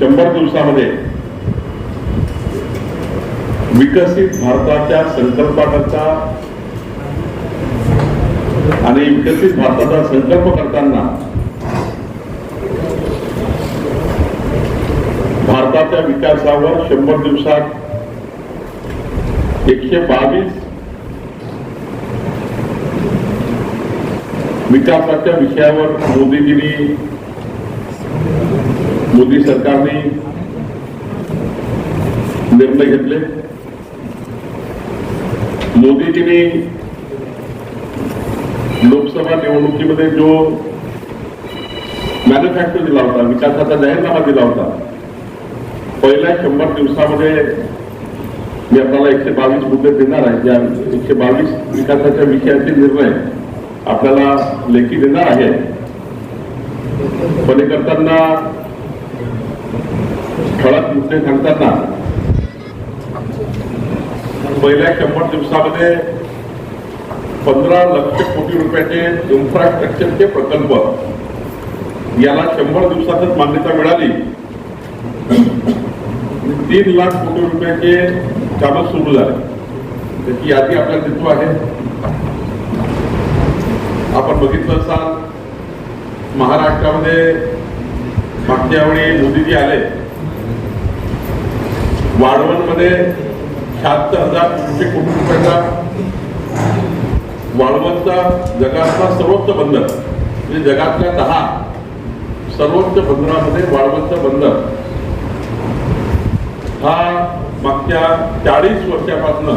शंभर दिवसामध्ये विकसित भारताच्या संकल्पाकरता आणि विकसित भारताचा संकल्प करताना भारताच्या विकासावर शंभर दिवसात एकशे बावीस विकासाच्या विषयावर मोदीजींनी मोदी सरकारने निर्णय घेतले. मोदीजींनी लोकसभा निवडणुकीमध्ये जो मॅन्युफॅक्चर दिला होता विकासाचा जाहीरनामा दिला होता पहिल्या शंभर दिवसामध्ये मी आपल्याला एकशे बावीस मुद्दे देणार आहे. ज्या एकशे बावीस विकासाच्या विषयाचे निर्णय आपल्याला लेखी देणार आहे. पण हे करताना ठळक मुद्दे सांगताना पहिल्या शंभर दिवसामध्ये पंधरा लक्ष कोटी रुपयाचे इन्फ्रास्ट्रक्चरचे प्रकल्प. याला शंभर दिवसातच मान्यता मिळाली. तीन लाख कोटी रुपयाचे कामं सुरू झाले. त्याची यादी आपल्याला देतो आहे. आपण बघितलं असाल महाराष्ट्रामध्ये मागच्या वेळी मोदीजी आले. वाळवणमध्ये शहात्तर हजार तीनशे कोटी रुपयाचा वाळवणचा जगातला सर्वोच्च बंदर म्हणजे जगातल्या दहा सर्वोच्च बंदरामध्ये वाळवणचं बंदर हा मागच्या चाळीस वर्षापासून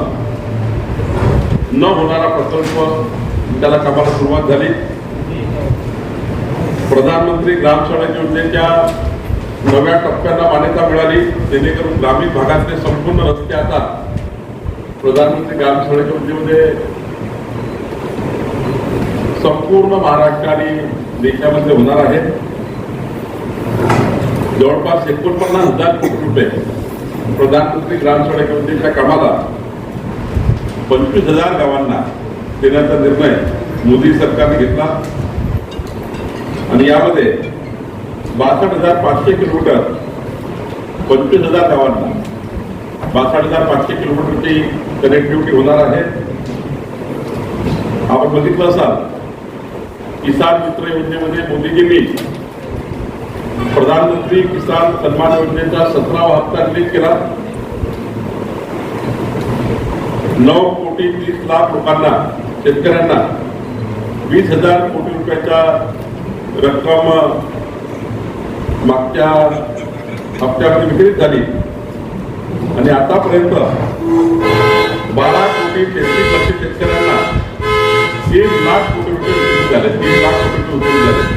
न होणारा प्रकल्प त्याला कामाला सुरुवात झाली. प्रधानमंत्री ग्राम सडक योजनेच्या नव्या टप्प्यांना मान्यता मिळाली जेणेकरून ग्रामीण भागातले संपूर्ण रस्ते आता प्रधानमंत्री ग्राम सडक योजनेमध्ये संपूर्ण महाराष्ट्र आणि देशामध्ये होणार आहे जवळपास एकोणपन्नास हजार कोटी रुपये प्रधानमंत्री ग्राम सडक योजनेच्या कामाला पंचवीस हजार गावांना देण्याचा निर्णय मोदी सरकारने घेतला. आणि यामध्ये बासष्ट हजार पाचशे किलोमीटर पंचवीस हजार गावांना. बासष्ट हजार पाचशे किलोमीटरची कनेक्टिव्हिटी होणार आहे. आपण बघितलं असाल किसान मित्र योजनेमध्ये मोदीजींनी प्रधानमंत्री किसान सन्मान योजनेचा सतरावा हप्ता रिलीज केला. नऊ कोटी तीस लाख लोकांना शेतकऱ्यांना वीस हजार कोटी रुपयाच्या रक्कम मागच्या हप्त्यामध्ये विक्रीत झाली. आणि आतापर्यंत बारा कोटी तेहतीस लक्ष शेतकऱ्यांना तीन लाख कोटी रुपये वितरित झाले. तीन लाख कोटी रुपये वितरित झाले.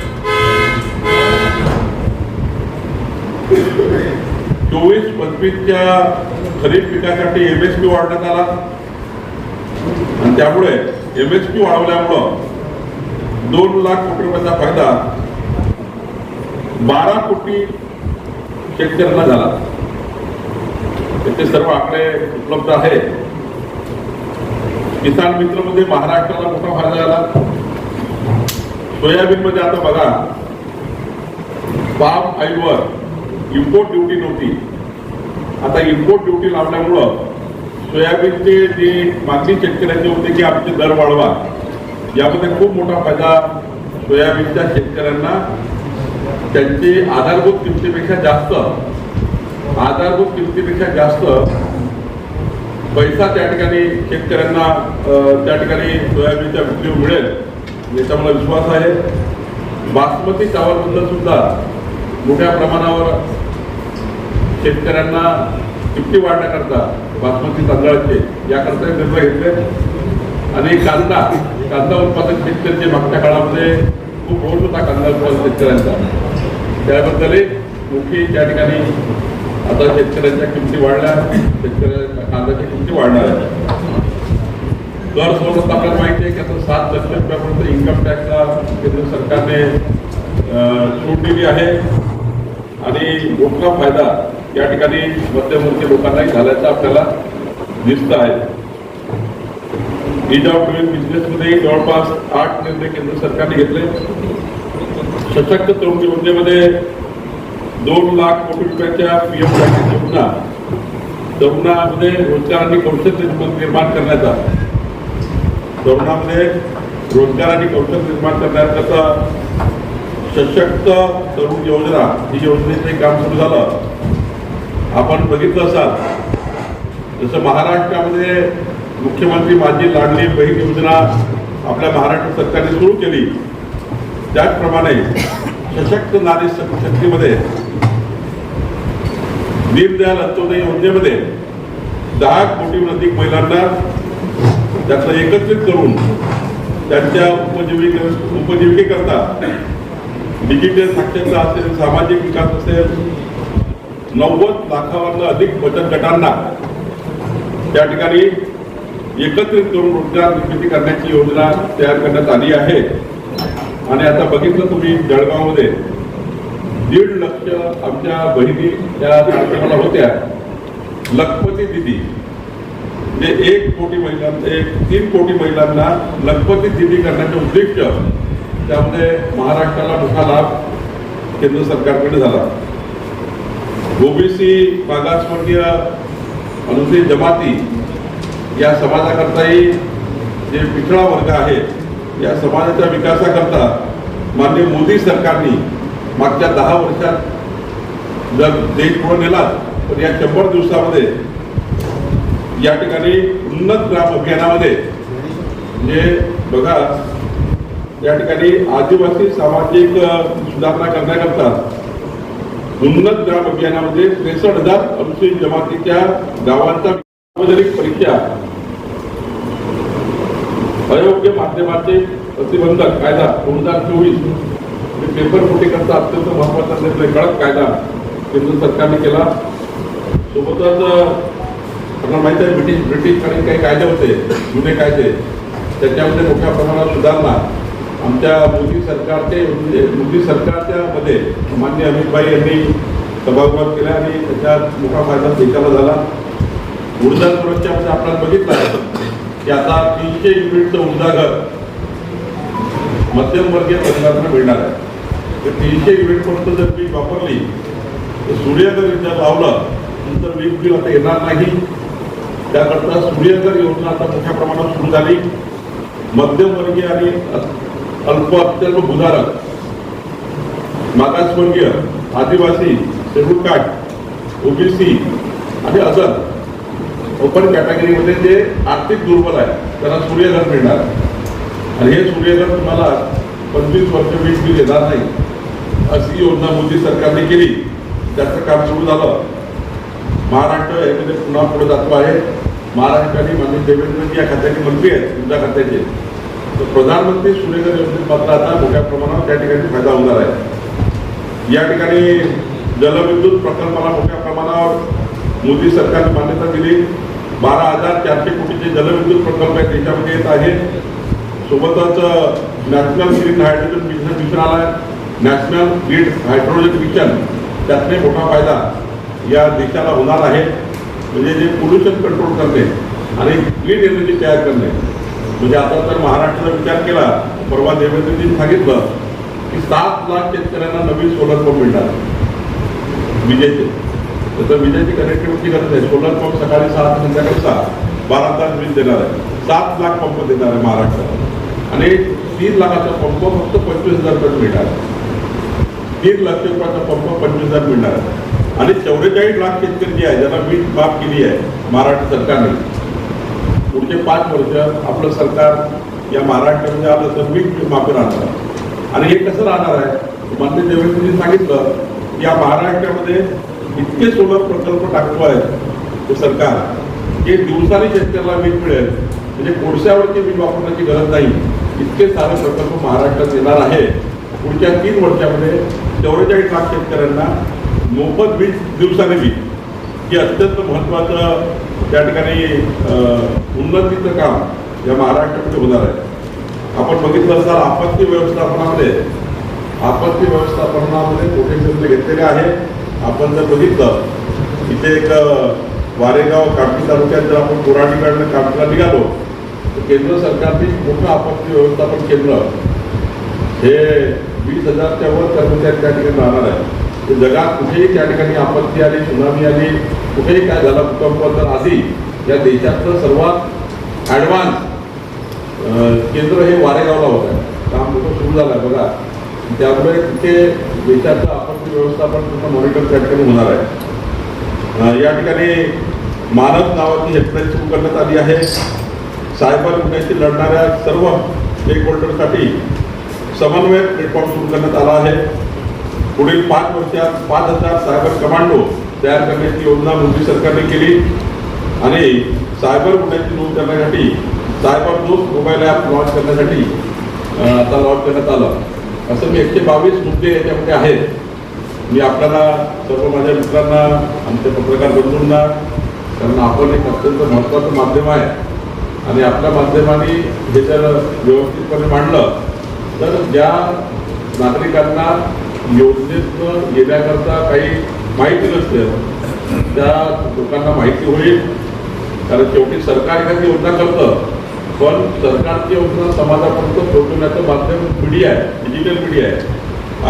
चोवीस पंचवीसच्या खरीप पिकासाठी एम एस पी वाढण्यात आला. आणि त्यामुळे एम एस पी वाढवल्यामुळं दोन लाख कोटी रुपयाचा फायदा बारा कोटी शेतकऱ्यांना झाला. त्याचे सर्व आकडे उपलब्ध आहे किसान मित्रमध्ये महाराष्ट्राला मोठा फायदा झाला. सोयाबीन मध्ये आता बघा पाम ऑइलवर इम्पोर्ट ड्युटी नव्हती. आता इम्पोर्ट ड्युटी लावल्यामुळं सोयाबीनचे जे मागणी शेतकऱ्यांचे होते की आमचे दर वाढवा यामध्ये खूप मोठा फायदा सोयाबीनच्या शेतकऱ्यांना त्यांची आधारभूत किमतीपेक्षा जास्त आधारभूत किमतीपेक्षा जास्त पैसा त्या ठिकाणी शेतकऱ्यांना त्या ठिकाणी सोयाबीनच्या विक्री मिळेल याचा मला विश्वास आहे. बासमती चावलबद्दल सुद्धा मोठ्या प्रमाणावर शेतकऱ्यांना किमती वाढण्याकरता बासमती तांदळाचे याकरता निर्णय घेतले. आणि कांदा कांदा उत्पादक शेतकऱ्याचे मागच्या काळामध्ये खूप रोज होता कांदा उत्पादक शेतकऱ्यांचा. त्याबद्दलही मोठी त्या ठिकाणी आता शेतकऱ्यांच्या किमती वाढल्या शेतकऱ्या कांद्याच्या किमती वाढणार आहेत. कर सोबत आपल्याला माहिती आहे की आता सात लक्ष रुपयापर्यंत इन्कम टॅक्सला केंद्र सरकारने सूट दिली आहे. आणि मोठा फायदा या ठिकाणी मध्यमवर्गीय लोकांनाही झाल्याचं आपल्याला दिसत आहे. इज ऑफ डुईंग बिझनेसमध्येही जवळपास आठ निर्णय केंद्र सरकारने घेतले. सशक्त तरुण योजनेमध्ये दोन लाख कोटी रुपयाच्या पीएम पॅकेज योजना. तरुणामध्ये रोजगार आणि कौशल्य निर्माण करण्याचा. तरुणामध्ये रोजगार आणि कौशल्य निर्माण करण्याचा सशक्त तरुण योजना. ही योजनेचे काम सुरू झालं. आपण बघितलं असाल जसं महाराष्ट्रामध्ये मुख्यमंत्री माझी लाडली बहीण योजना आपल्या महाराष्ट्र सरकारने सुरू केली. त्याचप्रमाणे सशक्त नारी शक्तीमध्ये दीनदयाल अंत्योदय योजनेमध्ये दहा कोटीहून अधिक महिलांना त्यातलं एकत्रित करून त्यांच्या उपजीविके उपजीविकेकरता डिजिटल साक्षरता असेल सामाजिक विकास असेल नव्वद लाखावरनं अधिक बचत गटांना त्या ठिकाणी एकत्रित करून रोजगार निर्मिती करण्याची योजना तयार करण्यात आली आहे. आणि आता बघितलं तुम्ही जळगावमध्ये दीड लक्ष आमच्या बहिणी त्या कार्यक्रमाला होत्या. लखपती दिदी. म्हणजे एक कोटी महिलांना एक तीन कोटी महिलांना लखपती दिदी करण्याचे उद्दिष्ट त्यामध्ये महाराष्ट्राला मोठा लाभ केंद्र सरकारकडे झाला. ओबीसी मागासवर्गीय अनुसूचित जमाती या समाजाकरताही जे पिछडा वर्ग आहे या समाजाच्या विकासाकरता माननीय मोदी सरकारने मागच्या दहा वर्षात जर देश पुढे नेला तर या शंभर दिवसामध्ये या ठिकाणी उन्नत ग्राम अभियानामध्ये म्हणजे बघा या ठिकाणी आदिवासी सामाजिक सुधारणा करण्याकरता उन्नत ग्राम अभियानामध्ये त्रेसष्ट हजार अनुसूचित जमातीच्या गावांचा सार्वजनिक परीक्षा अयोग्य माध्यमाचे प्रतिबंधक कायदा दोन हजार चोवीस पेपर फुटी करता अत्यंत महत्त्वाचा निर्णय कडक कायदा केंद्र सरकारने केला. सोबतच आपल्याला माहिती आहे ब्रिटिश ब्रिटिश काही काही कायदे होते जुने कायदे. त्याच्यामध्ये मोठ्या प्रमाणात सुधारणा. आमच्या मोदी सरकारचे म्हणजे मोदी सरकारच्या मध्ये मान्य अमितभाई यांनी सभागृहात केला आणि त्याच्यात मोठा फायदा देशाला झाला. ऊर्जा म्हणजे आपल्याला बघितला याचा की आता तीनशे युनिटचं ऊर्जा मध्यमवर्गीय परिणाम मिळणार आहे. तर तीनशे युनिटपर्यंत जर मी वापरली तर सूर्यघर जर लावलं नंतर वीज बिल आता येणार नाही. त्याकरता सूर्यघर योजना आता मोठ्या प्रमाणात सुरू झाली. मध्यमवर्गीय आणि अल्प अत्यल्प भूधारक मागासवर्गीय आदिवासी शेड्यूल काट ओबीसी आणि अदर ओपन कॅटेगरीमध्ये जे आर्थिक दुर्बल आहे त्यांना सूर्यघर मिळणार. आणि हे सूर्यघर तुम्हाला पंचवीस वर्ष वीज बिल येणार नाही. अशी योजना मोदी सरकारने केली. त्याचं काम सुरू झालं. महाराष्ट्र यामध्ये पुन्हा पुढे जातो आहे. महाराष्ट्राने माननीय देवेंद्रजी या खात्याचे मंत्री आहेत ऊर्जा खात्याचे. तर प्रधानमंत्री सूर्यघर योजनेत मात्र आता मोठ्या प्रमाणावर त्या ठिकाणी फायदा होणार आहे. या ठिकाणी जलविद्युत प्रकल्पाला मोठ्या प्रमाणावर मोदी सरकारने मान्यता दिली. बारा हजार चारशे कोटीचे जलविद्युत प्रकल्प आहेत त्याच्यामध्ये येत आहे. सोबतच national green hydrogen mission mission आला आहे. नॅशनल ग्रीन हायड्रोजन मिशन त्यातने मोठा फायदा या देशाला होणार आहे. म्हणजे जे पोल्युशन कंट्रोल करणे आणि ग्रीन एनर्जी तयार करणे म्हणजे आता जर महाराष्ट्राचा विचार केला परवा देवेंद्रजींनी सांगितलं की सात लाख शेतकऱ्यांना नवीन सोलर पंप मिळणार विजेचे. तर विजेची कनेक्टिव्हिटी गरज आहे सोलर पंप सकाळी सहा ते संध्याकाळी सहा बारा तास वीज देणार आहे. सात लाख पंप देणार आहे महाराष्ट्रात. आणि तीन लाखाचा पंप फक्त पंचवीस हजार रुपये मिळणार तीन लाख रुपयाचा पंप पंचवीस हजार मिळणार आहे. आणि चौवेचाळीस लाख शेतकरी जे आहे ज्यांना वीज माफ केली आहे महाराष्ट्र सरकारने. पुढचे पाच वर्ष आपलं सरकार या महाराष्ट्रामध्ये आलं तर वीज माफी राहणार आणि हे कसं राहणार आहे? मान्य देवेंद्रजी सांगितलं या महाराष्ट्रामध्ये इतके सोलर प्रकल्प टाकतो आहे ते सरकार की दिवसाने शेतकऱ्याला वीज मिळेल. म्हणजे कोळशावरती वीज वापरण्याची गरज नाही. इतके सारे प्रकल्प महाराष्ट्रात येणार आहे. पुढच्या तीन वर्षामध्ये चौवेचाळीस लाख शेतकऱ्यांना मोफत वीज दिवसाने वीज हे अत्यंत महत्त्वाचं त्या ठिकाणी अं, उन्नतीचं काम या महाराष्ट्रामध्ये होणार आहे. आपण बघितलं असाल आपत्ती व्यवस्थापनामध्ये आपत्ती व्यवस्थापनामध्ये कोटेशन घेतलेले आहे. आपण जर बघितलं इथे एक वारेगाव कामठी तालुक्यात जर आपण कोराडीकडनं कामठीला निघालो तर केंद्र सरकारने मोठं आपत्ती व्यवस्थापन केंद्र हे वीस हजारच्या वर कर्मचारी त्या ठिकाणी राहणार आहे ते जगात कुठेही त्या ठिकाणी आपत्ती आली सुनामी आली कुठेही काय झालं भूकंप तर आधी या देशातलं सर्वात ॲडव्हान्स केंद्र हे वारेगावला होतं. काम कुठं सुरू झालं आहे बघा. त्यामुळे तिथे देशाचं आपत्ती व्यवस्थापन सुद्धा मॉनिटर त्या ठिकाणी होणार आहे. या ठिकाणी मानद नावाची हेल्पलाईन सुरू करण्यात आली आहे. सायबर गुन्ह्याशी लढणाऱ्या सर्व स्टेक होल्डरसाठी समन्वय प्लॅटफॉर्म सुरू करण्यात आला आहे. पुढील पाच वर्षात पाच हजार सायबर कमांडो तयार करण्याची योजना मोदी सरकारने केली. आणि सायबर गुन्ह्याची नोंद करण्यासाठी सायबर दोस्त मोबाईल ॲप लॉन्च करण्यासाठी आता लॉन्च करण्यात आलं. असं मी एकशे बावीस मुद्दे याच्यामध्ये आहेत. मी आपल्याला सर्व माझ्या मित्रांना आमच्या पत्रकार बंधूंना कारण आपण एक अत्यंत महत्त्वाचं माध्यम आहे. आणि आपल्या माध्यमाने हे जर व्यवस्थितपणे मांडलं तर ज्या नागरिकांना योजनेतनं येण्याकरता काही माहिती नसते त्या लोकांना माहिती होईल. कारण शेवटी सरकार एखादी योजना करतं पण सरकारची योजना समाजापर्यंत पोहोचवण्याचं माध्यम मीडिया आहे डिजिटल मीडिया आहे.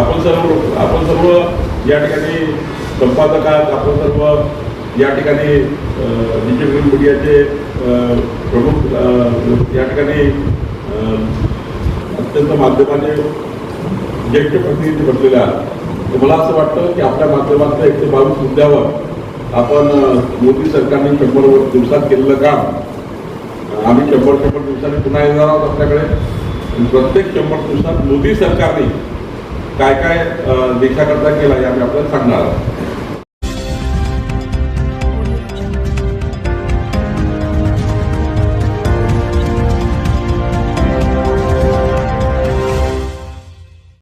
आपण सर्व आपण सर्व या ठिकाणी संपादक आहात आपण सर्व या ठिकाणी डिजिटल मीडियाचे प्रमुख या ठिकाणी अत्यंत माध्यमाने ज्येष्ठ प्रतिनिधी बनलेले आहात. तर मला असं वाटतं की आपल्या माध्यमातलं एकशे बावीस मुद्द्यावर आपण मोदी सरकारने शंभर दिवसात केलेलं काम आम्ही शंभर शंभर दिवसांनी पुन्हा येणार आहोत आपल्याकडे. प्रत्येक शंभर दिवसात मोदी सरकारने काय काय देशाकरता केला हे आम्ही आपल्याला सांगणार आहोत.